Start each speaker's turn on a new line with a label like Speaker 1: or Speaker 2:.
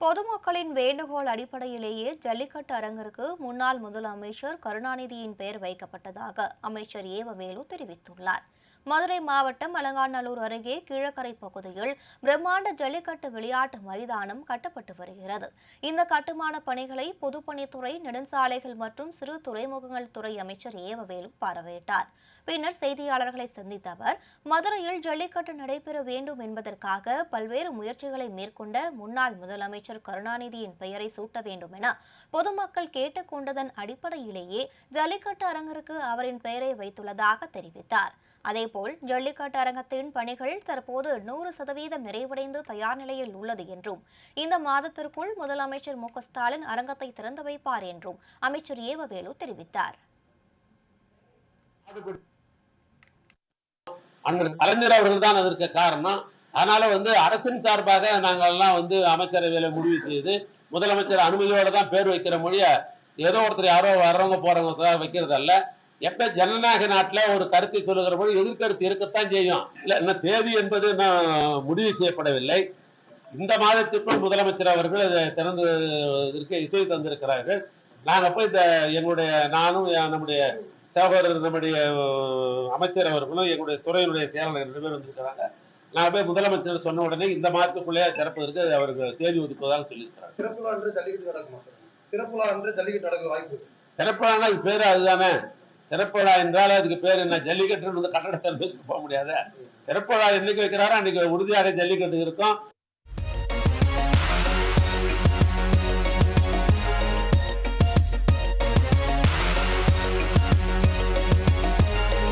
Speaker 1: பொதுமக்களின் வேண்டுகோள் அடிப்படையிலேயே ஜல்லிக்கட்டு அரங்கிற்கு முன்னாள் முதலமைச்சர் கருணாநிதியின் பெயர் வைக்கப்பட்டதாக அமைச்சர் ஏவவேலு தெரிவித்துள்ளார். மதுரை மாவட்டம் அலங்காநல்லூர் அருகே கீழக்கரை பகுதியில் பிரம்மாண்ட ஜல்லிக்கட்டு விளையாட்டு மைதானம் கட்டப்பட்டு வருகிறது. இந்த கட்டுமான பணிகளை பொதுப்பணித்துறை நெடுஞ்சாலைகள் மற்றும் சிறு துறைமுகங்கள் துறை அமைச்சர் ஏவவேலு பார்வையிட்டார். பின்னர் செய்தியாளர்களை சந்தித்த அவர் மதுரையில் ஜல்லிக்கட்டு நடைபெற வேண்டும் என்பதற்காக பல்வேறு முயற்சிகளை மேற்கொண்ட முன்னாள் முதலமைச்சர் கருணாநிதியின் பெயரை சூட்ட வேண்டும் என பொதுமக்கள் கேட்டுக்கொண்டதன் அடிப்படையிலேயே ஜல்லிக்கட்டு அரங்கிற்கு அவரின் பெயரை வைத்துள்ளதாக தெரிவித்தார். அதேபோல் ஜல்லிக்கட்டு அரங்கத்தின் பணிகள் தற்போது நூறு சதவீதம் நிறைவடைந்து தயார் நிலையில் உள்ளது என்றும் இந்த மாதத்திற்குள் முதலமைச்சர் மு. ஸ்டாலின் அரங்கத்தை திறந்து வைப்பார் என்றும் அமைச்சர் ஏவவேலு தெரிவித்தார்.
Speaker 2: அண்ணன் கலைஞர் அவர்கள் தான் அதற்கு காரணம். அதனால வந்து அரசின் சார்பாக நாங்கள்லாம் வந்து அமைச்சரவையில முடிவு செய்து முதலமைச்சர் அனுமதியோட தான் பேர் வைக்கிற மொழிய ஏதோ ஒருத்தர் யாரோ வர்றவங்க போறவங்க வைக்கிறதல்ல. எப்ப ஜனநாயக நாட்டுல ஒரு கருத்தை சொல்லுகிற போது எதிர்கருத்து இருக்கத்தான் செய்யும். இல்ல இன்னும் தேதி என்பது முடிவு செய்யப்படவில்லை. இந்த மாதத்திற்குள் முதலமைச்சர் அவர்கள் அதை திறந்து இதற்கு இசை தந்திருக்கிறார்கள். நாங்க போய் இந்த எங்களுடைய நானும் நம்முடைய சகோதரர் நம்முடைய அமைச்சர் அவர்களும் எங்களுடைய துறையினுடைய செயலாளர் ரெண்டு பேர் வந்திருக்கிறாங்க. நான் போய் முதலமைச்சர் சொன்ன உடனே இந்த மாதத்துக்குள்ளே திறப்பதற்கு அவருக்கு தேதி ஒதுக்குவதாக சொல்லியிருக்கிறாங்க.
Speaker 3: சிறப்புலா அன்று ஜல்லிக்கட்டு நடக்குமா சார்? சிறப்புலா அன்று ஜல்லிக்கட்டு நடக்க வாய்ப்பு இருக்கு.
Speaker 2: திறப்புலானா அது பேர் அதுதானே? திறப்பழா என்றால் அதுக்கு பேர் என்ன? ஜல்லிக்கட்டுன்னு கட்டடத்தை போக முடியாது. திறப்பழா என்னைக்கு வைக்கிறாரோ அன்னைக்கு உறுதியாக ஜல்லிக்கட்டு இருக்கும்.